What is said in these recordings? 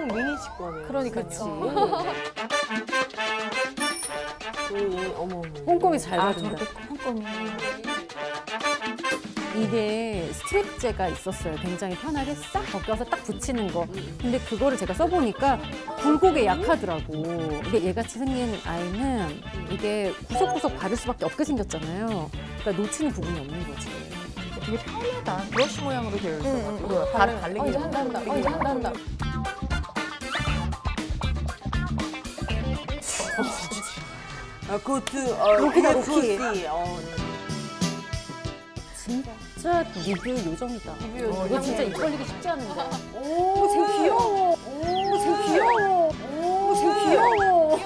소형 미니 치과네. 그러니까요. 그치? 음, 어머 어머. 꼼꼼히 잘 아, 바른다. 저렇게 꼼꼼히. 이게 스트랩제가 있었어요. 굉장히 편하게 싹 벗겨서 딱 붙이는 거. 근데 그거를 제가 써보니까 굴곡에 약하더라고. 이게 얘같이 생긴 아이는 이게 구석구석 바를 수밖에 없게 생겼잖아요. 그러니까 놓치는 부분이 없는 거지. 되게 편하다. 브러쉬 모양으로 되어 응, 있어가지고 응. 발 어. 이제 한다 한다. 어, 이제 한다 한다. 어, 로키다, 로키. 어, 진짜 리뷰 요정이다. 리뷰 요정. 이거 진짜 입 벌리기 쉽지 않은데. 오, 쟤 귀여워. 오, 쟤 귀여워. 오, 쟤 귀여워.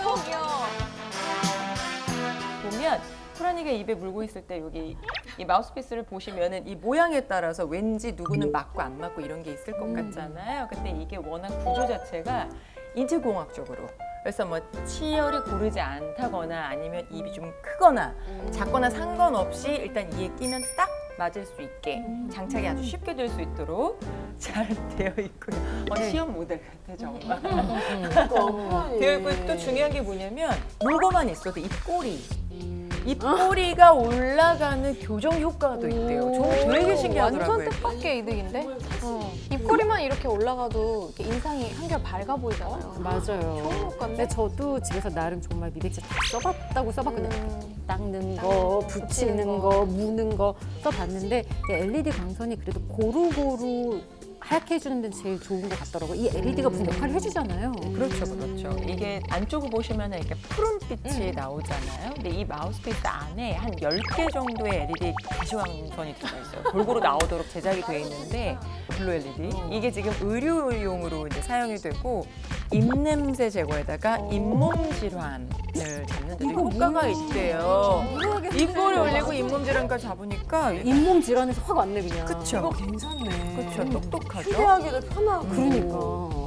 보면 코라니가 입에 물고 있을 때 여기 이 마우스피스를 보시면은 이 모양에 따라서 왠지 누구는 맞고 안 맞고 이런 게 있을 것 같잖아요. 근데 이게 워낙 구조 자체가 인체공학적으로 그래서 뭐 치열이 고르지 않다거나 아니면 입이 좀 크거나 작거나 상관없이 일단 이에 끼면 딱 맞을 수 있게 장착이 아주 쉽게 될 수 있도록 잘 되어 있고요. 어, 시험 모델 같아 정말. 되어 있고 또 중요한 게 뭐냐면 물고만 있어도 입꼬리 입꼬리가 올라가는 교정 효과도 있대요. 저는 되게 신기하더라고요. 완전 뜻밖의 이득인데? 어. 입꼬리만 이렇게 올라가도 이렇게 인상이 한결 밝아 보이잖아요. 맞아요. 좋은 것 같네. 근데 저도 집에서 나름 정말 미백제 다 써봤다고 써봤거든요. 음. 닦는 거, 붙이는 붙이는 거, 무는 거 써봤는데 이 LED 광선이 그래도 고루고루 하얗게 해주는 데는 제일 좋은 것 같더라고요. 이 LED가 무슨 역할을 해주잖아요. 그렇죠, 그렇죠. 이게 안쪽을 보시면 이렇게 푸른빛이 나오잖아요. 근데 이 마우스피스 안에 한 10개 정도의 LED 가시광선이 들어있어요. 골고루 나오도록 제작이 되어 있는데 블루 LED. 이게 지금 의료용으로 이제 사용이 되고 입냄새 제거에다가 잇몸 질환을 잡는 데도 효과가 있대요. 입꼬리 올리고 잇몸 질환까지 잡으니까 잇몸 질환에서 확 왔네 그냥. 그쵸. 이거 괜찮네. 그렇죠. 똑똑하죠. 휴대하기도 편하고. 그러니까.